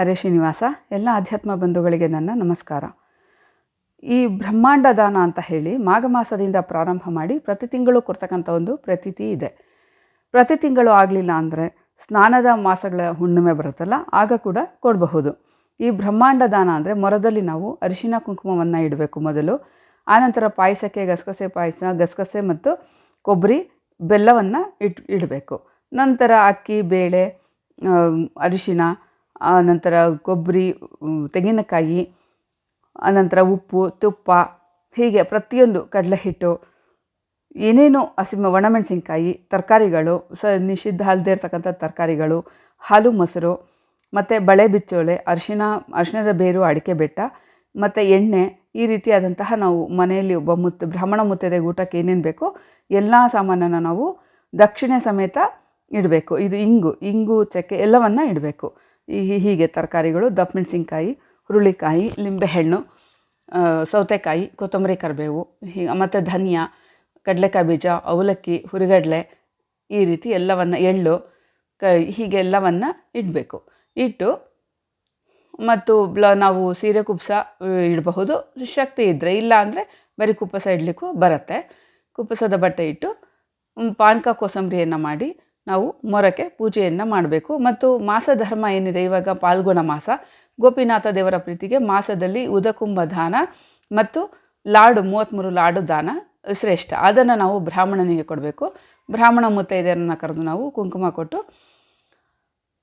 ಹರೇ ಶ್ರೀನಿವಾಸ, ಎಲ್ಲ ಅಧ್ಯಾತ್ಮ ಬಂಧುಗಳಿಗೆ ನನ್ನ ನಮಸ್ಕಾರ. ಈ ಬ್ರಹ್ಮಾಂಡ ದಾನ ಅಂತ ಹೇಳಿ ಮಾಘ ಮಾಸದಿಂದ ಪ್ರಾರಂಭ ಮಾಡಿ ಪ್ರತಿ ತಿಂಗಳು ಕೊಡ್ತಕ್ಕಂಥ ಒಂದು ಪ್ರತೀತಿ ಇದೆ. ಪ್ರತಿ ತಿಂಗಳು ಆಗಲಿಲ್ಲ ಅಂದರೆ ಸ್ನಾನದ ಮಾಸಗಳ ಹುಣ್ಣಿಮೆ ಬರುತ್ತಲ್ಲ, ಆಗ ಕೂಡ ಕೊಡಬಹುದು. ಈ ಬ್ರಹ್ಮಾಂಡ ದಾನ ಅಂದರೆ ಮೊರದಲ್ಲಿ ನಾವು ಅರಿಶಿನ ಕುಂಕುಮವನ್ನು ಇಡಬೇಕು ಮೊದಲು. ಆನಂತರ ಪಾಯಸಕ್ಕೆ ಗಸಗಸೆ ಪಾಯಸ, ಗಸಗಸೆ ಮತ್ತು ಕೊಬ್ಬರಿ ಬೆಲ್ಲವನ್ನು ಇಟ್, ಇಡಬೇಕು. ನಂತರ ಅಕ್ಕಿ, ಬೇಳೆ ಅರಿಶಿನ ಆನಂತರ ಕೊಬ್ಬರಿ ತೆಂಗಿನಕಾಯಿ ಆನಂತರ ಉಪ್ಪು, ತುಪ್ಪ, ಹೀಗೆ ಪ್ರತಿಯೊಂದು ಕಡಲೆ ಹಿಟ್ಟು ಏನೇನು ಹಸಿಮ ಒಣಮೆಣಸಿನ್ಕಾಯಿ, ತರಕಾರಿಗಳು, ಸ, ನಿಷಿದ್ಧ ಅಲ್ಲದೆ ಇರ್ತಕ್ಕಂಥ ತರಕಾರಿಗಳು, ಹಾಲು ಮೊಸರು, ಮತ್ತು ಬಳೆ ಬಿಚ್ಚೋಳೆ, ಅರಿಶಿನ ಅರಿಶಿಣದ ಬೇರು, ಅಡಿಕೆ ಬೆಟ್ಟ, ಮತ್ತು ಎಣ್ಣೆ, ಈ ರೀತಿಯಾದಂತಹ ನಾವು ಮನೆಯಲ್ಲಿ ಒಬ್ಬ ಮುತ್ತು ಬ್ರಾಹ್ಮಣ ಮುತ್ತೈದೆಗೆ ಊಟಕ್ಕೆ ಏನೇನು ಬೇಕೋ ಎಲ್ಲ ಸಾಮಾನನ್ನು ನಾವು ದಕ್ಷಿಣೆ ಸಮೇತ ಇಡಬೇಕು. ಇದು ಇಂಗು ಇಂಗು, ಚಕ್ಕೆ ಎಲ್ಲವನ್ನು ಇಡಬೇಕು. ಹೀಗೆ ತರಕಾರಿಗಳು ದಪ್ಪ ಮೆಣಸಿನ್ಕಾಯಿ ಹುರುಳಿಕಾಯಿ, ಲಿಂಬೆಹಣ್ಣು ಸೌತೆಕಾಯಿ, ಕೊತ್ತಂಬರಿ ಕರಿಬೇವು ಹೀಗೆ ಮತ್ತು ಧನಿಯಾ, ಕಡಲೆಕಾಯಿ ಬೀಜ, ಅವಲಕ್ಕಿ, ಹುರಿಗಡಲೆ, ಈ ರೀತಿ ಎಲ್ಲವನ್ನು ಎಳ್ಳು, ಕ ಹೀಗೆ ಎಲ್ಲವನ್ನು ಇಡಬೇಕು. ಇಟ್ಟು ಮತ್ತು ಬ್ಲ ನಾವು ಸೀರೆ ಕುಪ್ಸ ಇಡಬಹುದು. ಶಕ್ತಿ ಇದ್ದರೆ ಇಲ್ಲ ಅಂದರೆ ಬರೀ ಕುಪ್ಪಸ ಇಡಲಿಕ್ಕೂ ಬರುತ್ತೆ. ಕುಪ್ಪಸದ ಬಟ್ಟೆ ಇಟ್ಟು, ಪಾನಕ ಕೋಸಂಬರಿಯನ್ನು ಮಾಡಿ ನಾವು ಮೊರಕ್ಕೆ ಪೂಜೆಯನ್ನು ಮಾಡಬೇಕು. ಮತ್ತು ಮಾಸ ಧರ್ಮ ಏನಿದೆ? ಇವಾಗ ಪಾಲ್ಗುಣ ಮಾಸ. ಗೋಪಿನಾಥ ದೇವರ ಪ್ರೀತಿಗೆ ಮಾಸದಲ್ಲಿ ಉದಕುಂಭ ದಾನ ಮತ್ತು ಲಾಡು ಮೂವತ್ತ್ಮೂರು ಲಾಡು ದಾನ ಶ್ರೇಷ್ಠ. ಅದನ್ನು ನಾವು ಬ್ರಾಹ್ಮಣನಿಗೆ ಕೊಡಬೇಕು. ಬ್ರಾಹ್ಮಣ ಮುತ್ತೈದೆಯರನ್ನು ಕರೆದು ನಾವು ಕುಂಕುಮ ಕೊಟ್ಟು,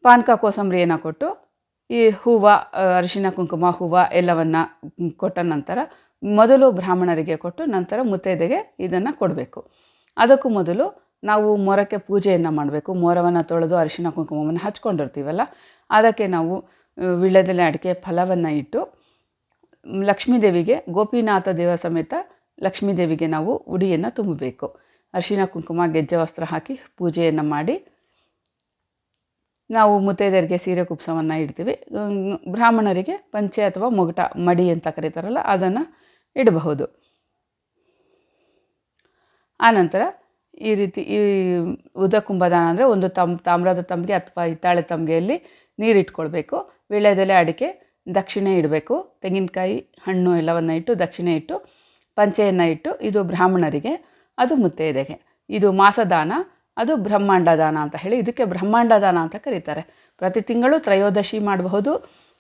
ಪಾನಕ ಕೋಸಂಬರಿಯನ್ನು ಕೊಟ್ಟು, ಈ ಹೂವು ಅರಿಶಿನ, ಕುಂಕುಮ, ಹೂವು ಎಲ್ಲವನ್ನು ಕೊಟ್ಟ ನಂತರ ಮೊದಲು ಬ್ರಾಹ್ಮಣರಿಗೆ ಕೊಟ್ಟು ನಂತರ ಮುತ್ತೈದೆಗೆ ಇದನ್ನು ಕೊಡಬೇಕು. ಅದಕ್ಕೂ ಮೊದಲು ನಾವು ಮೊರಕ್ಕೆ ಪೂಜೆಯನ್ನು ಮಾಡಬೇಕು. ಮೊರವನ್ನು ತೊಳೆದು ಅರಿಶಿನ ಕುಂಕುಮವನ್ನು ಹಚ್ಕೊಂಡಿರ್ತೀವಲ್ಲ, ಅದಕ್ಕೆ ನಾವು ವಿಳ್ಯದೆಲೆ ಅಡಿಕೆ ಫಲವನ್ನು ಇಟ್ಟು ಲಕ್ಷ್ಮೀದೇವಿಗೆ ಗೋಪಿನಾಥ ದೇವ ಸಮೇತ ಲಕ್ಷ್ಮೀದೇವಿಗೆ ನಾವು ಉಡಿಯನ್ನು ತುಂಬಬೇಕು. ಅರಿಶಿನ ಕುಂಕುಮ, ಗೆಜ್ಜೆ ವಸ್ತ್ರ ಹಾಕಿ ಪೂಜೆಯನ್ನು ಮಾಡಿ, ನಾವು ಮುತ್ತೈದೆಯರಿಗೆ ಸೀರೆ ಕುಪ್ಸವನ್ನು ಇಡ್ತೀವಿ. ಬ್ರಾಹ್ಮಣರಿಗೆ ಪಂಚೆ ಅಥವಾ ಮೊಗಟ, ಮಡಿ ಅಂತ ಕರೀತಾರಲ್ಲ, ಅದನ್ನು ಇಡಬಹುದು. ಆನಂತರ ಈ ರೀತಿ ಈ ಉದ ಕುಂಭದಾನ ಅಂದರೆ ಒಂದು ತಮ್, ತಾಮ್ರದ ತಂಬಿಗೆ ಅಥವಾ ಹಿತ್ತಾಳೆ ತಂಬಿಗೆಯಲ್ಲಿ ನೀರಿಟ್ಕೊಳ್ಬೇಕು. ವೀಳ್ಯದೆಲೆ ಅಡಿಕೆ, ದಕ್ಷಿಣೆ ಇಡಬೇಕು. ತೆಂಗಿನಕಾಯಿ, ಹಣ್ಣು ಎಲ್ಲವನ್ನು ಇಟ್ಟು ದಕ್ಷಿಣೆ ಇಟ್ಟು ಪಂಚೆಯನ್ನು ಇಟ್ಟು ಇದು ಬ್ರಾಹ್ಮಣರಿಗೆ, ಅದು ಮುತ್ತೈದೆಗೆ. ಇದು ಮಾಸದಾನ, ಅದು ಬ್ರಹ್ಮಾಂಡ ದಾನ ಅಂತ ಹೇಳಿ ಇದಕ್ಕೆ ಬ್ರಹ್ಮಾಂಡ ದಾನ ಅಂತ ಕರೀತಾರೆ. ಪ್ರತಿ ತಿಂಗಳು ತ್ರಯೋದಶಿ ಮಾಡಬಹುದು,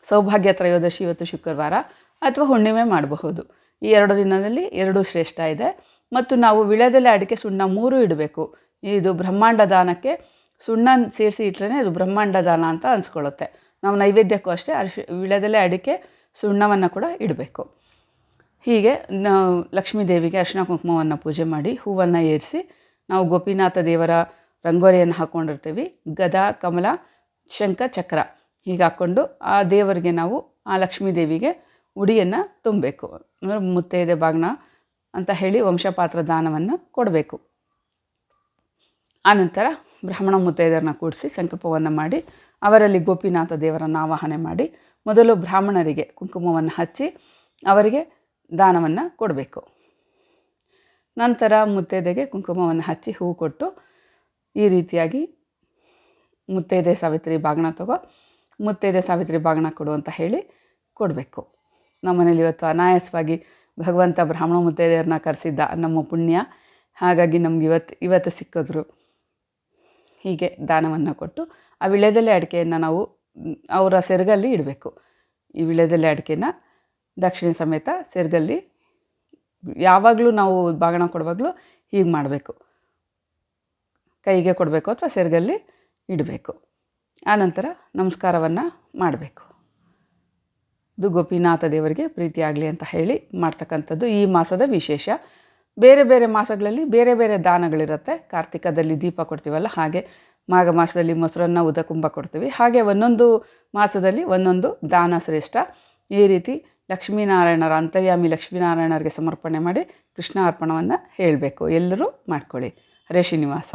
ಸೌಭಾಗ್ಯ ತ್ರಯೋದಶಿ ಇವತ್ತು ಶುಕ್ರವಾರ, ಅಥವಾ ಹುಣ್ಣಿಮೆ ಮಾಡಬಹುದು. ಈ ಎರಡು ದಿನದಲ್ಲಿ ಎರಡೂ ಶ್ರೇಷ್ಠ ಇದೆ. ಮತ್ತು ನಾವು ವಿಳ್ಯದೆಲೆ ಅಡಿಕೆ ಸುಣ್ಣ ಮೂರು ಇಡಬೇಕು. ಇದು ಬ್ರಹ್ಮಾಂಡ ದಾನಕ್ಕೆ ಸುಣ್ಣ ಸೇರಿಸಿ ಇಟ್ಟರೆ ಅದು ಬ್ರಹ್ಮಾಂಡ ದಾನ ಅಂತ ಅನ್ಸ್ಕೊಳ್ಳುತ್ತೆ. ನಾವು ನೈವೇದ್ಯಕ್ಕೂ ಅಷ್ಟೇ ಅರಿಶಿ ವಿಳ್ಯದೆಲೆ ಅಡಿಕೆ ಸುಣ್ಣವನ್ನು ಕೂಡ ಇಡಬೇಕು. ಹೀಗೆ ನಾವು ಲಕ್ಷ್ಮೀ ದೇವಿಗೆ ಅರ್ಶಿನ ಕುಂಕುಮವನ್ನು ಪೂಜೆ ಮಾಡಿ ಹೂವನ್ನು ಏರಿಸಿ ನಾವು ಗೋಪಿನಾಥ ದೇವರ ರಂಗೋಲಿಯನ್ನು ಹಾಕ್ಕೊಂಡಿರ್ತೀವಿ ಗದ, ಕಮಲ, ಶಂಖ, ಚಕ್ರ ಹೀಗೆ ಹಾಕ್ಕೊಂಡು ಆ ದೇವರಿಗೆ ನಾವು ಆ ಲಕ್ಷ್ಮೀ ದೇವಿಗೆ ಉಡಿಯನ್ನು ತುಂಬಬೇಕು. ಅಂದರೆ ಮುತ್ತೈದೆ ಬಾಗ್ನ ಅಂತ ಹೇಳಿ ವಂಶಪಾತ್ರ ದಾನವನ್ನು ಕೊಡಬೇಕು. ಆನಂತರ ಬ್ರಾಹ್ಮಣ ಮುತ್ತೈದರನ್ನ ಕೂಡಿಸಿ ಸಂಕಲ್ಪವನ್ನು ಮಾಡಿ, ಅವರಲ್ಲಿ ಗೋಪಿನಾಥ ದೇವರನ್ನು ಆವಾಹನೆ ಮಾಡಿ, ಮೊದಲು ಬ್ರಾಹ್ಮಣರಿಗೆ ಕುಂಕುಮವನ್ನು ಹಚ್ಚಿ ಅವರಿಗೆ ದಾನವನ್ನು ಕೊಡಬೇಕು. ನಂತರ ಮುತ್ತೈದೆಗೆ ಕುಂಕುಮವನ್ನು ಹಚ್ಚಿ ಹೂವು ಕೊಟ್ಟು ಈ ರೀತಿಯಾಗಿ ಮುತ್ತೈದೆ ಸಾವಿತ್ರಿ ಬಾಗಣ ತಗೋ, ಮುತ್ತೈದೆ ಸಾವಿತ್ರಿ ಬಾಗಣ ಕೊಡು ಅಂತ ಹೇಳಿ ಕೊಡಬೇಕು. ನಮ್ಮನೇಲಿ ಇವತ್ತು ಅನಾಯಾಸವಾಗಿ ಭಗವಂತ ಬ್ರಾಹ್ಮಣ ಮುತ್ತೈದೆಯರನ್ನ ಕರೆಸಿದ್ದ ನಮ್ಮ ಪುಣ್ಯ. ಹಾಗಾಗಿ ನಮ್ಗೆ ಇವತ್ತು ಇವತ್ತು ಸಿಕ್ಕಿದ್ರು. ಹೀಗೆ ದಾನವನ್ನು ಕೊಟ್ಟು ಆ ವಿಳ್ಯದೆಲೆ ಅಡಿಕೆಯನ್ನು ನಾವು ಅವರ ಸೆರಗಲ್ಲಿ ಇಡಬೇಕು. ಈ ವಿಳ್ಯದೆಲೆ ಅಡಿಕೆನ ದಕ್ಷಿಣ ಸಮೇತ ಸೆರಗಲ್ಲಿ ಯಾವಾಗಲೂ ನಾವು ಬಾಗಣ ಕೊಡುವಾಗಲೂ ಹೀಗೆ ಮಾಡಬೇಕು. ಕೈಗೆ ಕೊಡಬೇಕು ಅಥವಾ ಸೆರಗಲ್ಲಿ ಇಡಬೇಕು. ಆನಂತರ ನಮಸ್ಕಾರವನ್ನು ಮಾಡಬೇಕು. ಇದು ಗೋಪಿನಾಥ ದೇವರಿಗೆ ಪ್ರೀತಿಯಾಗಲಿ ಅಂತ ಹೇಳಿ ಮಾಡ್ತಕ್ಕಂಥದ್ದು ಈ ಮಾಸದ ವಿಶೇಷ. ಬೇರೆ ಬೇರೆ ಮಾಸಗಳಲ್ಲಿ ಬೇರೆ ಬೇರೆ ದಾನಗಳಿರುತ್ತೆ. ಕಾರ್ತಿಕದಲ್ಲಿ ದೀಪ ಕೊಡ್ತೀವಲ್ಲ, ಹಾಗೆ ಮಾಘ ಮಾಸದಲ್ಲಿ ಮೊಸರನ್ನ ಉದಕುಂಭ ಕೊಡ್ತೀವಿ. ಹಾಗೆ ಒಂದೊಂದು ಮಾಸದಲ್ಲಿ ಒಂದೊಂದು ದಾನ ಶ್ರೇಷ್ಠ. ಈ ರೀತಿ ಲಕ್ಷ್ಮೀನಾರಾಯಣರ, ಅಂತರ್ಯಾಮಿ ಲಕ್ಷ್ಮೀನಾರಾಯಣರಿಗೆ ಸಮರ್ಪಣೆ ಮಾಡಿ ಕೃಷ್ಣ ಅರ್ಪಣವನ್ನು ಹೇಳಬೇಕು. ಎಲ್ಲರೂ ಮಾಡ್ಕೊಳ್ಳಿ. ಹರೇ ಶ್ರೀನಿವಾಸ.